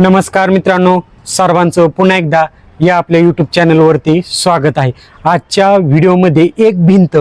नमस्कार मित्रांनो सर्वांचं पुन्हा एकदा या आपल्या यूट्यूब चॅनलवरती स्वागत आहे. आजच्या व्हिडिओमध्ये एक भिंत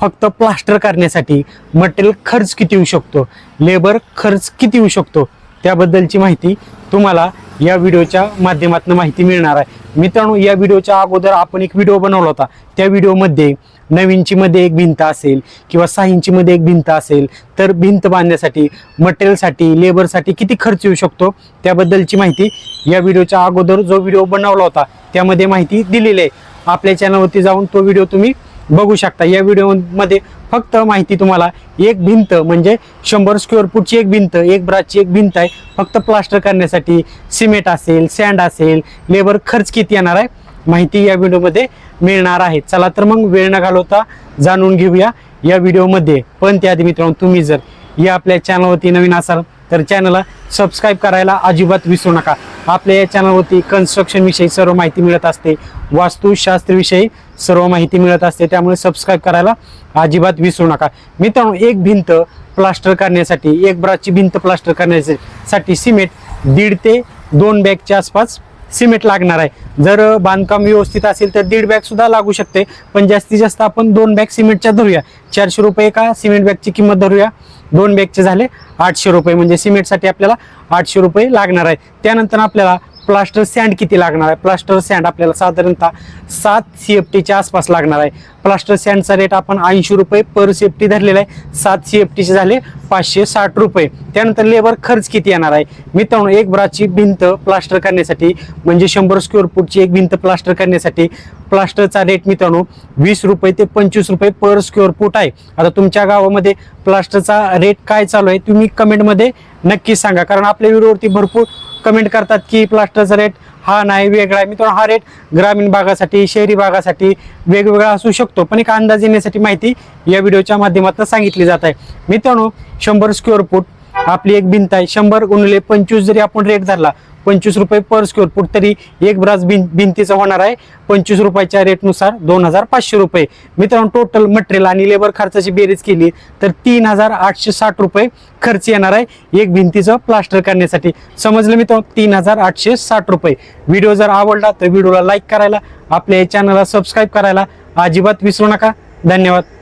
फक्त प्लास्टर करण्यासाठी मटेरियल खर्च किती येऊ शकतो? लेबर खर्च किती येऊ शकतो? त्याबद्दलची माहिती तुम्हाला या व्हिडिओच्या माध्यमातून माहिती मिळणार आहे. मित्रांनो या व्हिडिओच्या अगोदर आपण एक व्हिडिओ बनवला होता. त्या व्हिडिओमध्ये नऊ इंचीमध्ये एक भिंत असेल किंवा सहा इंचीमध्ये एक भिंत असेल तर भिंत बांधण्यासाठी मटेरियलसाठी लेबरसाठी किती खर्च येऊ शकतो त्याबद्दलची माहिती या व्हिडिओच्या अगोदर जो व्हिडिओ बनवला होता त्यामध्ये माहिती दिलेली आहे. आपल्या चॅनलवरती जाऊन तो व्हिडिओ तुम्ही बघू शकता. या व्हिडिओमध्ये फक्त माहिती तुम्हाला एक भिंत म्हणजे शंभर स्क्वेअर फूटची एक भिंत एक ब्राची एक भिंत आहे. फक्त प्लास्टर करण्यासाठी सिमेंट असेल सँड असेल लेबर खर्च किती येणार आहे माहिती या व्हिडिओमध्ये मिळणार आहे. चला तर मग वेळ न घालवता जाणून घेऊया या व्हिडिओमध्ये पण त्याआधी मित्रांनो तुम्ही जर या आपल्या चॅनलवरती नवीन असाल तर चॅनलला सबस्क्राईब करायला अजिबात विसरू नका. आपल्या या चॅनलवरती कन्स्ट्रक्शन विषयी सर्व माहिती मिळत असते. वास्तुशास्त्रविषयी सर्व माहिती मिळत असते. त्यामुळे सबस्क्राईब करायला अजिबात विसरू नका. मित्रांनो एक भिंत प्लास्टर करण्यासाठी एक ब्राची भिंत प्लास्टर करण्यासाठी सिमेंट दीड ते दोन बॅगच्या आसपास सिमेंट लागणार आहे. जर बांधकाम व्यवस्थित असेल तर दीड बॅग सुद्धा लागू शकते. पण जास्तीत जास्त आपण दोन बॅग सिमेंटच्या धरूया. चारशे रुपये का सिमेंट बॅगची किंमत धरूया? दोन बॅगचे झाले आठशे रुपये. म्हणजे सिमेंटसाठी आपल्याला आठशे रुपये लागणार आहे. त्यानंतर आपल्याला प्लास्टर सँड किती लागणार आहे? प्लास्टर सँड आपल्याला साधारणतः सात सी एफ टीच्या आसपास लागणार आहे. प्लास्टर सँडचा रेट आपण ऐंशी रुपये पर सी एफ टी धरलेला आहे. सात सी एफ टीचे झाले पाचशे साठ रुपये. त्यानंतर लेबर खर्च किती येणार आहे? मित्रांनो एक ब्राची भिंत प्लास्टर करण्यासाठी म्हणजे शंभर स्क्वेअर फूटची एक भिंत प्लास्टर करण्यासाठी प्लास्टरचा रेट मित्रांनो वीस रुपये ते पंचवीस रुपये पर स्क्वेअर फूट आहे. आता तुमच्या गावामध्ये प्लास्टरचा रेट काय चालू आहे तुम्ही कमेंटमध्ये नक्की सांगा. कारण आपल्या व्हिडिओवरती भरपूर कमेंट करतात की प्लास्टरचा रेट हा नाही वेगळा आहे. मित्रांनो हा रेट ग्रामीण भागासाठी शहरी भागासाठी वेगवेगळा असू शकतो. पण एक अंदाज येण्यासाठी माहिती या व्हिडिओच्या माध्यमातून सांगितली जात आहे. मित्रांनो शंभर स्क्वेअर फूट आपली एक भिंत आहे. शंभर गुणिले पंचवीस जरी आपण रेट धरला पंचवीस रुपये पर स्क्वेअर फूट तरी एक ब्रास भिं भिंतीचा होणार आहे. पंचवीस रुपयाच्या रेटनुसार दोन हजार पाचशे रुपये. मित्रांनो टोटल मटेरियल आणि लेबर खर्चाची बेरीज केली तर तीन हजार आठशे साठ रुपये खर्च येणार आहे एक भिंतीचं प्लास्टर करण्यासाठी. समजलं मित्रांनो? तीन हजार आठशे साठ रुपये. व्हिडिओ जर आवडला तर व्हिडिओला लाईक करायला आपल्या चॅनलला सबस्क्राईब करायला अजिबात विसरू नका. धन्यवाद.